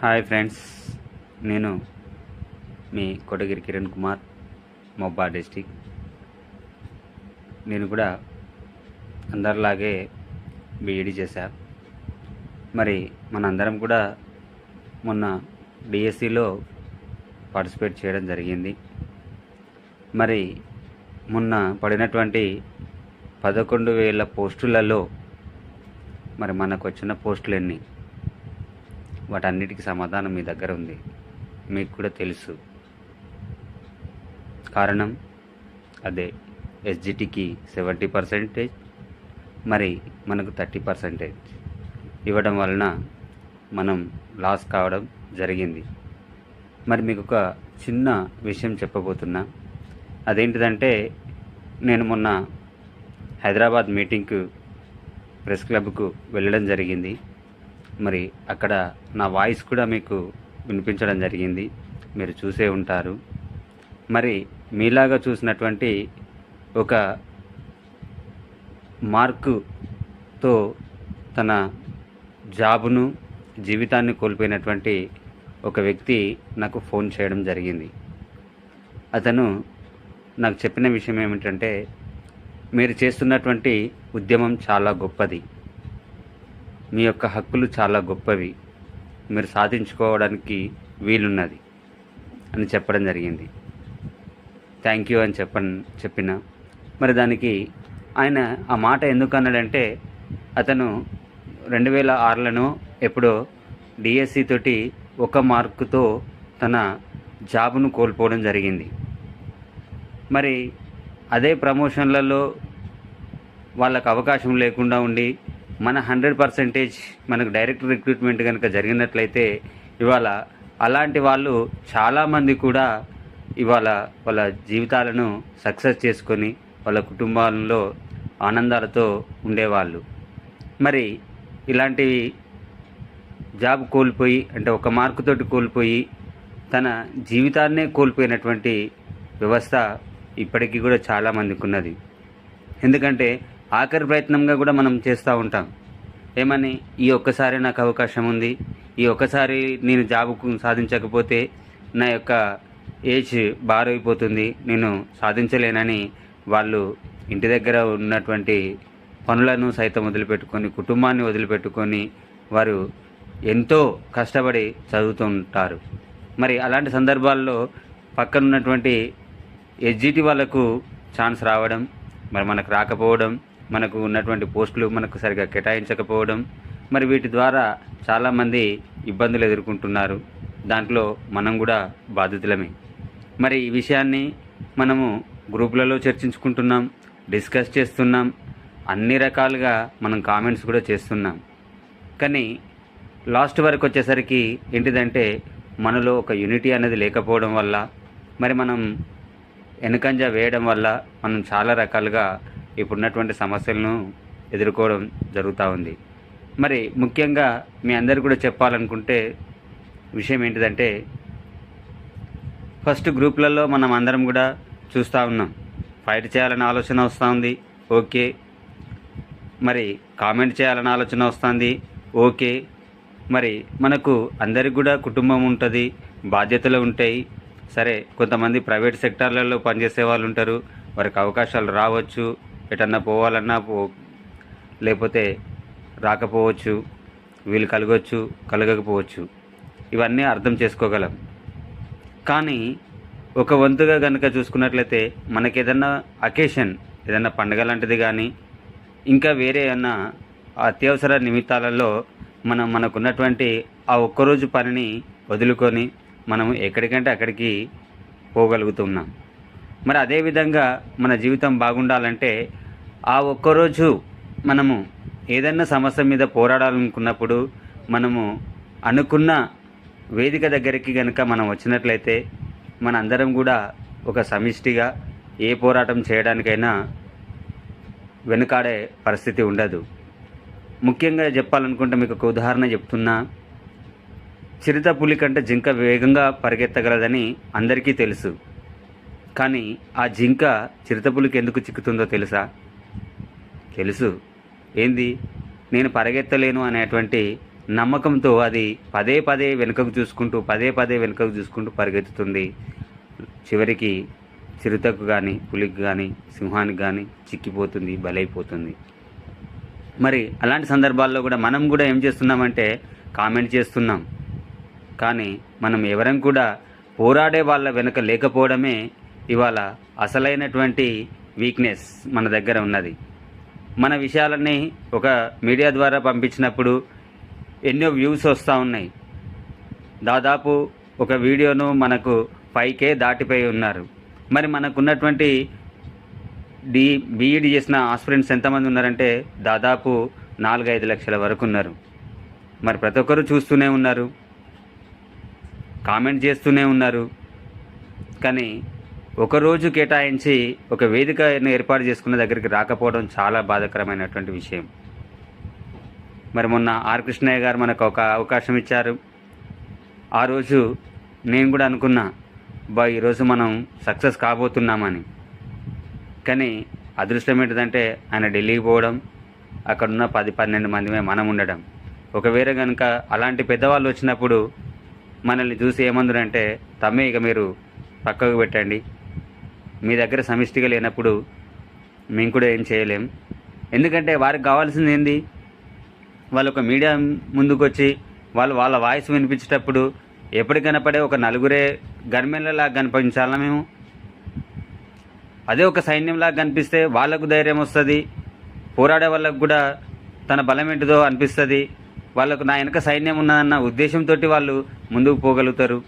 Hi friends నేను మీ కొటగిరి కిరణ్ కుమార్ మొబ్బా డిస్టిక్. నేను కూడా అందరిలాగే బీఈడి చేశా. మరి మనందరం కూడా మొన్న డిఎస్సిలో పార్టిసిపేట్ చేయడం జరిగింది. మరి మొన్న పడినటువంటి పదకొండు వేల పోస్టులలో మరి మనకు వచ్చిన పోస్టులు ఎన్ని వాటన్నిటికీ సమాధానం మీ దగ్గర ఉంది. మీకు కూడా తెలుసు. కారణం? అదే. ఎస్జిటికి సెవెంటీ పర్సెంటేజ్ మరి మనకు థర్టీ పర్సెంటేజ్. ఇవ్వడం వలన మనం లాస్ కావడం జరిగింది. మరి మీకు ఒక చిన్న విషయం చెప్పబోతున్నా. అదేంటిదంటే నేను మొన్న హైదరాబాద్ మీటింగ్కు ప్రెస్ క్లబ్కు వెళ్ళడం జరిగింది. మరి అక్కడ నా వాయిస్ కూడా మీకు వినిపించడం జరిగింది. మీరు చూసే ఉంటారు. మరి మీలాగా చూసినటువంటి ఒక మార్కుతో తన జాబును జీవితాన్ని కోల్పోయినటువంటి ఒక వ్యక్తి నాకు ఫోన్ చేయడం జరిగింది. అతను నాకు చెప్పిన విషయం ఏమిటంటే మీరు చేస్తున్నటువంటి ఉద్యమం చాలా గొప్పది. మీ యొక్క హక్కులు చాలా గొప్పవి. మీరు సాధించుకోవడానికి వీలున్నది అని చెప్పడం జరిగింది. థ్యాంక్ యూ అని చెప్ప చెప్పిన. మరి దానికి ఆయన ఆ మాట ఎందుకు అన్నాడంటే అతను రెండు వేల ఆరులను ఎప్పుడో డిఎస్సి తోటి ఒక మార్కుతో తన జాబును కోల్పోవడం జరిగింది. మరి అదే ప్రమోషన్లలో వాళ్ళకు అవకాశం లేకుండా ఉండి మన హండ్రెడ్ పర్సెంటేజ్ మనకు డైరెక్ట్ రిక్రూట్మెంట్ కనుక జరిగినట్లయితే ఇవాళ అలాంటి వాళ్ళు చాలామంది కూడా ఇవాళ వాళ్ళ జీవితాలను సక్సెస్ చేసుకొని వాళ్ళ కుటుంబాలలో ఆనందాలతో ఉండేవాళ్ళు. మరి ఇలాంటివి జాబ్ కోల్పోయి అంటే ఒక మార్కుతోటి కోల్పోయి తన జీవితాన్నే కోల్పోయినటువంటి వ్యవస్థ ఇప్పటికీ కూడా చాలామందికి ఉన్నది. ఎందుకంటే ఆఖరి ప్రయత్నంగా కూడా మనం చేస్తూ ఉంటాం. ఏమని? ఈ ఒక్కసారి నాకు అవకాశం ఉంది. ఈ ఒక్కసారి నేను జాబ్ సాధించకపోతే నా యొక్క ఏజ్ బారైపోతుంది. నేను సాధించలేనని వాళ్ళు ఇంటి దగ్గర ఉన్నటువంటి పనులను సైతం వదిలిపెట్టుకొని కుటుంబాన్ని వదిలిపెట్టుకొని వారు ఎంతో కష్టపడి చదువుతుంటారు. మరి అలాంటి సందర్భాల్లో పక్కన ఉన్నటువంటి ఎస్జిటి వాళ్ళకు ఛాన్స్ రావడం మరి మనకు రాకపోవడం మనకు ఉన్నటువంటి పోస్టులు మనకు సరిగా కేటాయించకపోవడం మరి వీటి ద్వారా చాలామంది ఇబ్బందులు ఎదుర్కొంటున్నారు. దాంట్లో మనం కూడా బాధితులమే. మరి ఈ విషయాన్ని మనము గ్రూపులలో చర్చించుకుంటున్నాం డిస్కస్ చేస్తున్నాం అన్ని రకాలుగా మనం కామెంట్స్ కూడా చేస్తున్నాం. కానీ లాస్ట్ వరకు వచ్చేసరికి ఏంటిదంటే మనలో ఒక యూనిటీ అనేది లేకపోవడం వల్ల మరి మనం వెనుకంజ వేయడం వల్ల మనం చాలా రకాలుగా ఇప్పుడున్నటువంటి సమస్యలను ఎదుర్కోవడం జరుగుతూ ఉంది. మరి ముఖ్యంగా మీ అందరు కూడా చెప్పాలనుకుంటే విషయం ఏంటిదంటే ఫస్ట్ గ్రూప్లలో మనం అందరం కూడా చూస్తూ ఉన్నాం. ఫైట్ చేయాలనే ఆలోచన వస్తూ ఉంది ఓకే. మరి కామెంట్ చేయాలనే ఆలోచన వస్తుంది ఓకే. మరి మనకు అందరికి కూడా కుటుంబం ఉంటుంది బాధ్యతలు ఉంటాయి. సరే కొంతమంది ప్రైవేట్ సెక్టార్లలో పనిచేసే వాళ్ళు ఉంటారు వారికి అవకాశాలు రావచ్చు. ఎటన్నా పోవాలన్నా పో లేకపోతే రాకపోవచ్చు వీళ్ళు కలగవచ్చు కలగకపోవచ్చు. ఇవన్నీ అర్థం చేసుకోగలం. కానీ ఒక వంతుగా కనుక చూసుకున్నట్లయితే మనకి ఏదన్నా అకేషన్ ఏదన్నా పండగ లాంటిది కానీ ఇంకా వేరే ఏమన్నా అత్యవసర నిమిత్తాలలో మనం మనకున్నటువంటి ఆ ఒక్కరోజు పనిని వదులుకొని మనం ఎక్కడికంటే అక్కడికి పోగలుగుతున్నాం. మరి అదేవిధంగా మన జీవితం బాగుండాలంటే ఆ ఒక్కరోజు మనము ఏదన్నా సమస్య మీద పోరాడాలనుకున్నప్పుడు మనము అనుకున్న వేదిక దగ్గరికి కనుక మనం వచ్చినట్లయితే మన అందరం కూడా ఒక సమిష్టిగా ఏ పోరాటం చేయడానికైనా వెనుకాడే పరిస్థితి ఉండదు. ముఖ్యంగా చెప్పాలనుకుంటే మీకు ఒక ఉదాహరణ చెప్తున్నా. చిరుత పులి కంటే జింక వేగంగా పరిగెత్తగలదని అందరికీ తెలుసు. కానీ ఆ జింక చిరుతపులికి ఎందుకు చిక్కుతుందో తెలుసా? తెలుసు. ఏంది? నేను పరిగెత్తలేను అనేటువంటి నమ్మకంతో అది పదే పదే వెనుకకు చూసుకుంటూ పదే పదే వెనుకకు చూసుకుంటూ పరిగెత్తుతుంది. చివరికి చిరుతకు కానీ పులికి కానీ సింహానికి కానీ చిక్కిపోతుంది బలైపోతుంది. మరి అలాంటి సందర్భాల్లో కూడా మనం కూడా ఏం చేస్తున్నామంటే కామెంట్ చేస్తున్నాం. కానీ మనం ఎవరం కూడా పోరాడే వాళ్ళ వెనుక లేకపోవడమే ఇవాళ అసలైనటువంటి వీక్నెస్ మన దగ్గర ఉన్నది. మన విషయాలన్నీ ఒక మీడియా ద్వారా పంపించినప్పుడు ఎన్నో వ్యూస్ వస్తూ ఉన్నాయి. దాదాపు ఒక వీడియోను మనకు ఫైవ్ కే దాటిపోయి ఉన్నారు. మరి మనకున్నటువంటి డి బీఈడి చేసిన ఆస్పిరెంట్స్ ఎంతమంది ఉన్నారంటే దాదాపు నాలుగైదు లక్షల వరకు ఉన్నారు. మరి ప్రతి ఒక్కరు చూస్తూనే ఉన్నారు. కామెంట్ చేస్తూనే ఉన్నారు. కానీ ఒకరోజు కేటాయించి ఒక వేదికను ఏర్పాటు చేసుకున్న దగ్గరికి రాకపోవడం చాలా బాధాకరమైనటువంటి విషయం. మరి మొన్న ఆర్ కృష్ణయ్య గారు మనకు ఒక అవకాశం ఇచ్చారు. ఆ రోజు నేను కూడా అనుకున్నా బా ఈరోజు మనం సక్సెస్ కాబోతున్నామని. కానీ అదృష్టం ఏంటిదంటే ఆయన ఢిల్లీకి పోవడం అక్కడున్న పది పన్నెండు మందిమే మనం ఉండడం. ఒకవేళ కనుక అలాంటి పెద్దవాళ్ళు వచ్చినప్పుడు మనల్ని చూసి ఏమందురంటే తమ్మే ఇక మీరు పక్కకు పెట్టండి. మీ దగ్గర సమిష్టిగా లేనప్పుడు మేము కూడా ఏం చేయలేం. ఎందుకంటే వారికి కావాల్సింది ఏంది? వాళ్ళు ఒక మీడియా ముందుకు వచ్చి వాళ్ళు వాళ్ళ వాయిస్ వినిపించేటప్పుడు ఎప్పటికైనా పడే ఒక నలుగురే గన్మెన్లలాగా కనిపించాలా మేము? అదే ఒక సైన్యంలాగా కనిపిస్తే వాళ్ళకు ధైర్యం వస్తుంది పోరాడే వాళ్ళకు కూడా తన బలం ఏంటిదో అనిపిస్తుంది. వాళ్ళకు నా వెనక సైన్యం ఉన్నదన్న ఉద్దేశంతో వాళ్ళు ముందుకు పోగలుగుతారు.